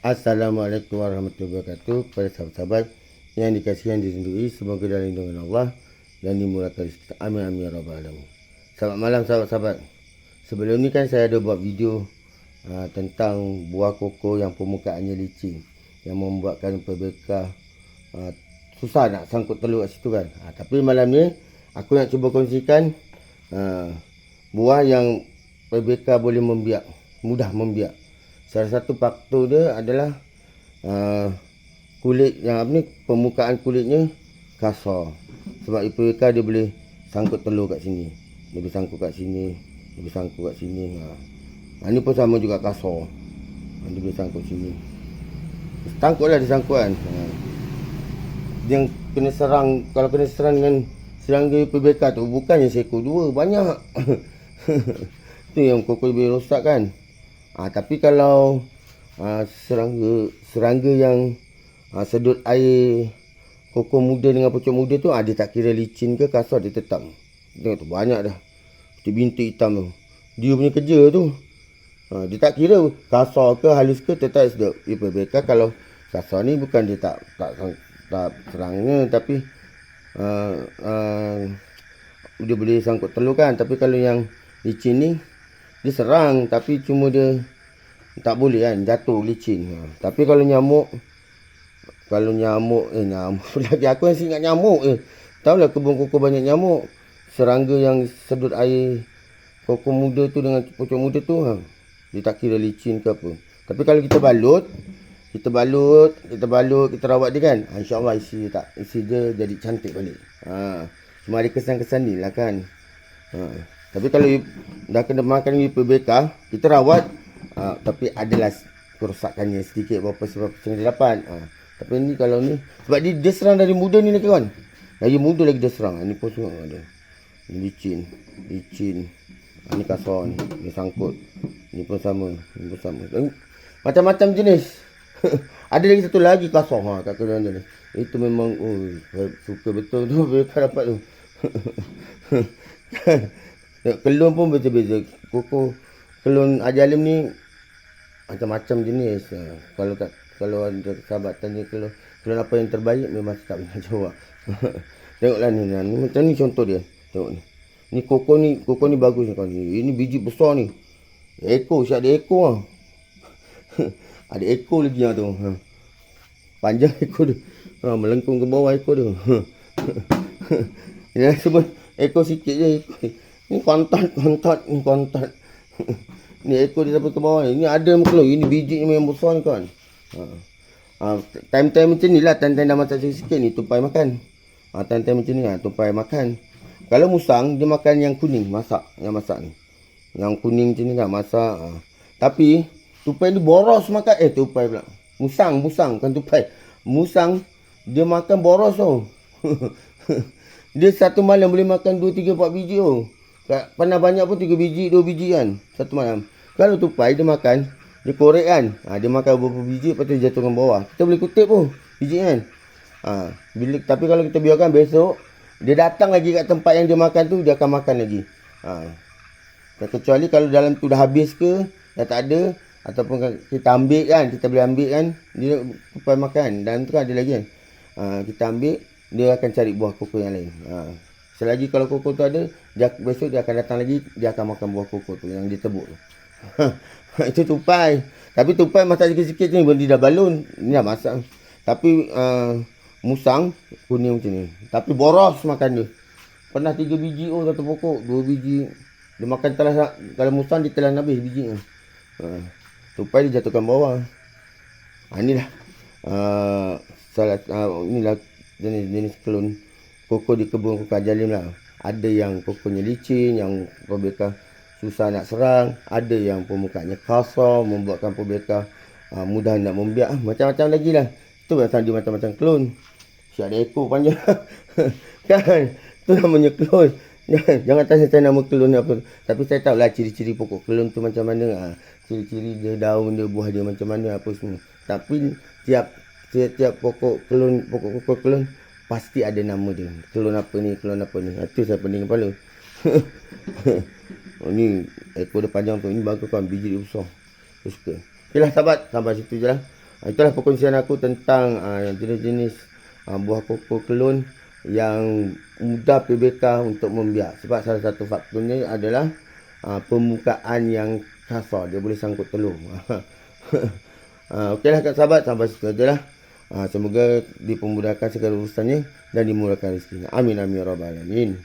Assalamualaikum warahmatullahi wabarakatuh kepada sahabat-sahabat yang dikasihi yang dirindui semoga dalam lindungan Allah dan dimurahkan rezeki. Amin amin ya rabbal alamin. Selamat malam sahabat-sahabat. Sebelum ni kan saya ada buat video uh, tentang buah koko yang permukaannya licin yang membuatkan perbeka uh, susah nak sangkut telur kat situ kan. Uh, tapi malam ni aku nak cuba kongsikan uh, buah yang perbeka boleh membiak, mudah membiak. Salah satu faktor dia adalah uh, kulit yang apa ni permukaan kulitnya kasar. Sebab IPWK dia boleh sangkut telur kat sini. Dia boleh sangkut kat sini, dia boleh sangkut kat sini. Ha. ha ni pun sama juga kasar. Ha, dia boleh sangkut sini. Sangkutlah dia sangkut kan. Ha. Yang kena serang kalau kena serang dengan serangga IPWK tu bukannya seekor dua, banyak. tu yang kokoi boleh rosak kan. Ha, tapi kalau ha, serangga serangga yang ha, sedut air koko muda dengan pucuk muda tu ha, dia tak kira licin ke kasar dia tetap. Tengok tu banyak dah. Macam bintik hitam tu. Dia punya kerja tu. Ha, dia tak kira kasar ke halus ke tetap sedut. Dia berbeza kalau kasar ni bukan dia tak tak tak, serangnya tapi uh, uh, dia boleh sangkut telur kan. Tapi kalau yang licin ni dia serang tapi cuma dia tak boleh kan jatuh licin. Ha. Tapi kalau nyamuk kalau nyamuk eh nyamuk lagi aku yang ingat nyamuk eh. Tahu lah kebun koko banyak nyamuk. Serangga yang sedut air koko muda tu dengan pocong muda tu ha. Dia tak kira licin ke apa. Tapi kalau kita balut kita balut, kita balut, kita rawat dia kan. Ha, InsyaAllah isi tak isi dia jadi cantik balik. Ha. Cuma ada kesan-kesan ni lah kan. Ha. Tapi kalau dah kena makan UPBK, kita rawat uh, tapi adalah kerosakannya sedikit berapa sebab setengah lapan. Uh, tapi ni kalau ni sebab dia, dia serang dari muda ni ni kawan. Dari muda lagi dia serang. Ini pun semua ada. Ini licin, licin. Ini kasar ni, ni sangkut. Ini pun sama, ini pun sama. Macam-macam jenis. ada lagi satu lagi kasar ha kat kedua ni. Itu memang oh suka betul tu mereka dapat tu. Kelun pun beza-beza. Koko kelun ajalim ni macam-macam jenis. Ha. Kalau tak kalau ada sahabat tanya kelun kelun apa yang terbaik memang tak boleh jawab. Tengoklah ni, ni macam ni contoh dia. Tengok ni. Ni koko ni, koko ni bagus ni. Ini biji besar ni. Ekor, siap ada ekor ah. ada ekor lagi yang tu. Ha. Panjang ekor dia. Ha, melengkung ke bawah ekor dia. ya, sebab ekor sikit je. Ni kontat, kontat, ni kontat. ni ekor dia sampai ke bawah ni. Ni ada muka Ini biji memang besar ni kan. Ha. Ha, time-time macam ni lah. Time-time dah masak sikit ni. Tupai makan. Ha, time-time macam ni lah. Tupai makan. Kalau musang, dia makan yang kuning. Masak. Yang masak ni. Yang kuning macam ni kan. Masak. Ha. Tapi, tupai ni boros makan. Eh, tupai pula. Musang, musang. Bukan tupai. Musang, dia makan boros tau. dia satu malam boleh makan 2, 3, 4 biji tau. Pernah banyak pun 3 biji, 2 biji kan. Satu malam. Kalau tupai dia makan, dia korek kan. Ha, dia makan beberapa biji, lepas tu dia jatuhkan bawah. Kita boleh kutip pun biji kan. Ha, bila, tapi kalau kita biarkan besok, dia datang lagi kat tempat yang dia makan tu, dia akan makan lagi. Ha. Kecuali kalau dalam tu dah habis ke, dah tak ada, ataupun kita ambil kan, kita boleh ambil kan, dia tupai makan. Dan tu kan ada lagi kan. Ha, kita ambil, dia akan cari buah koko yang lain. Ha. Selagi kalau koko tu ada, dia besok dia akan datang lagi, dia akan makan buah koko tu yang dia tebuk tu. itu tupai. Tapi tupai masak sikit-sikit ni, dia dah balun. Ini dah masak. Tapi uh, musang, kuning macam ni. Tapi boros makan dia. Pernah tiga biji oh satu pokok, dua biji. Dia makan telah, kalau musang dia telah habis biji. Uh, tupai dia jatuhkan bawah. Ha, inilah. Uh, salah, uh, inilah jenis-jenis kelun koko di kebun koko ajalim lah. Ada yang kokonya licin, yang probeka susah nak serang. Ada yang permukaannya kasar, membuatkan probeka uh, mudah nak membiak. Macam-macam lagi lah. Itu macam dia macam-macam klon. Si ada ekor panjang. kan? Itu namanya klon. Jangan tanya saya nama kelon apa. Tapi saya tahu lah ciri-ciri pokok kelon tu macam mana. Ha. Ciri-ciri dia daun dia, buah dia macam mana apa semua. Tapi tiap tiap, tiap pokok kelon, pokok-pokok kelon pasti ada nama dia. Kelon apa ni, kelon apa ni. Itu saya pening kepala. oh, ni ekor dia panjang tu. Ini bagus kan, biji dia besar. Saya suka. Okay lah sahabat, sampai situ je lah. Ah, itulah perkongsian aku tentang yang jenis-jenis ah, buah pokok kelun yang mudah PBK untuk membiak. Sebab salah satu faktornya adalah ah, permukaan yang kasar. Dia boleh sangkut telur. ah, Okeylah kat sahabat, sampai situ aja lah. Ah, semoga dipermudahkan segala urusannya dan dimurahkan rezekinya. Amin amin ya rabbal alamin.